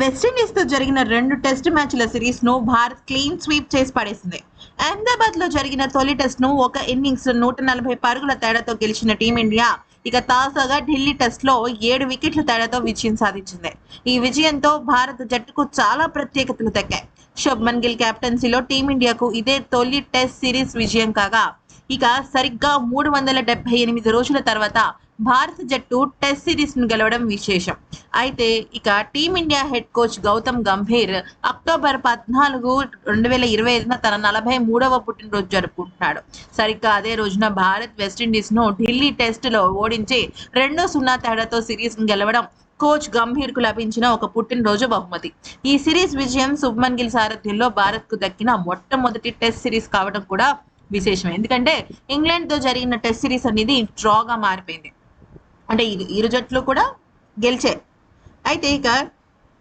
వెస్టిండీస్తో జరిగిన రెండు టెస్ట్ మ్యాచ్ల సిరీస్ను భారత్ క్లీన్ స్వీప్ చేసి పడేసింది. అహ్మదాబాద్లో జరిగిన తొలి టెస్ట్ను ఒక ఇన్నింగ్స్ నూట నలభై పరుగుల తేడాతో గెలిచిన టీమిండియా ఇక తాజాగా ఢిల్లీ టెస్ట్లో ఏడు వికెట్ల తేడాతో విజయం సాధించింది. ఈ విజయంతో భారత జట్టుకు చాలా ప్రత్యేకతలు దక్కాయి. శుభ్మన్ గిల్ కెప్టెన్సీలో టీమిండియాకు ఇదే తొలి టెస్ట్ సిరీస్ విజయం కాగా ఇక సరిగ్గా మూడు వందల డెబ్బై ఎనిమిది రోజుల తర్వాత భారత జట్టు టెస్ట్ సిరీస్ను గెలవడం విశేషం. అయితే ఇక team India head coach Gautam Gambhir October పద్నాలుగు రెండు వేల ఇరవై ఐదున తన నలభై మూడవ పుట్టినరోజు జరుపుకుంటున్నాడు. సరిగ్గా అదే రోజున భారత్ వెస్టిండీస్ను ఢిల్లీ టెస్ట్లో ఓడించి రెండు సున్నా తేడాతో సిరీస్ను గెలవడం కోచ్ గంభీర్కు లభించిన ఒక పుట్టినరోజు బహుమతి. ఈ సిరీస్ విజయం శుభ్మన్ గిల్ సారథ్యంలో భారత్కు దక్కిన మొట్టమొదటి టెస్ట్ సిరీస్ కావడం కూడా విశేషం ఎందుకంటే ఇంగ్లాండ్తో జరిగిన టెస్ట్ సిరీస్ అనేది డ్రాగా మారిపోయింది. అంటే ఇరు ఇరు జట్లు కూడా గెలిచే. అయితే ఇక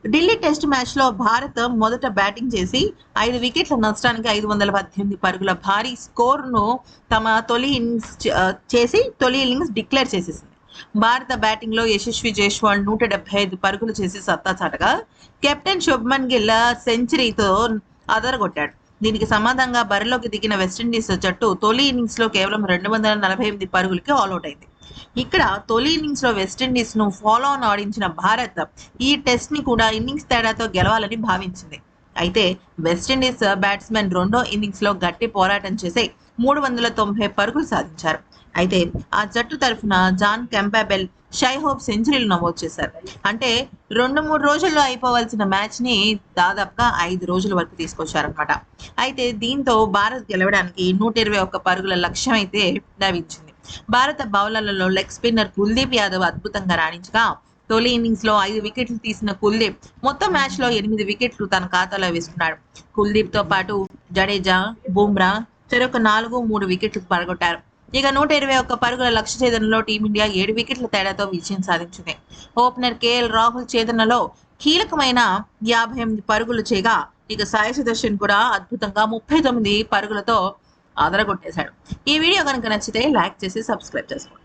ఢిల్లీ టెస్ట్ మ్యాచ్లో భారత్ మొదట బ్యాటింగ్ చేసి ఐదు వికెట్ల నష్టానికి ఐదు వందల పద్దెనిమిది పరుగుల భారీ స్కోర్ను తమ తొలి ఇన్నింగ్స్ చేసి తొలి ఇన్నింగ్స్ డిక్లేర్ చేసేసింది. భారత బ్యాటింగ్లో యశస్వి జైస్వాల్ నూట డెబ్బై ఐదు పరుగులు చేసి సత్తా చాటగా కెప్టెన్ శుభ్మన్ గిల్ సెంచరీతో అదరగొట్టాడు. దీనికి సమాధానంగా బరిలోకి దిగిన వెస్టిండీస్ జట్టు తొలి ఇన్నింగ్స్లో కేవలం రెండు వందల నలభై ఎనిమిది పరుగులకి ఆల్అౌట్ అయింది. ఇక్కడ తొలి ఇన్నింగ్స్లో వెస్టిండీస్ను ఫాలో ఆన్ ఆడించిన భారత్ ఈ టెస్ట్ని కూడా ఇన్నింగ్స్ తేడాతో గెలవాలని భావించింది. అయితే వెస్టిండీస్ బ్యాట్స్మెన్ రెండో ఇన్నింగ్స్లో గట్టి పోరాటం చేసి మూడు వందల తొంభై పరుగులు సాధించారు. అయితే ఆ జట్టు తరఫున జాన్ కెంపాబెల్ షై హోప్ సెంచరీలు నమోదు చేశారు. అంటే రెండు మూడు రోజుల్లో అయిపోవాల్సిన మ్యాచ్ని దాదాపుగా ఐదు రోజుల వరకు తీసుకొచ్చారనమాట అయితే దీంతో భారత్ గెలవడానికి నూట ఇరవై ఒక్క పరుగుల లక్ష్యం అయితే లభించింది భారత బౌలర్లలో లెగ్ స్పిన్నర్ కుల్దీప్ యాదవ్ అద్భుతంగా రాణించగా తొలి ఇన్నింగ్స్లో ఐదు వికెట్లు తీసిన కుల్దీప్ మొత్తం మ్యాచ్లో ఎనిమిది వికెట్లు తన ఖాతాలో వేసుకున్నాడు. కుల్దీప్తో పాటు జడేజా బుమ్రా చెరొక నాలుగు మూడు వికెట్లు పడగొట్టారు. ఇక నూట ఇరవై ఒక్క పరుగుల లక్ష్య ఛేదనలో టీమిండియా ఏడు వికెట్ల తేడాతో విజయం సాధించింది. ఓపెనర్ కేఎల్ రాహుల్ ఛేదనలో కీలకమైన యాభై ఎనిమిది పరుగులు చేయగా ఇక సాయి సుదర్శన్ కూడా అద్భుతంగా ముప్పై తొమ్మిది పరుగులతో అదరగొట్టేశాడు ఈ వీడియో కనుక నచ్చితే లైక్ చేసి సబ్స్క్రైబ్ చేసుకోండి.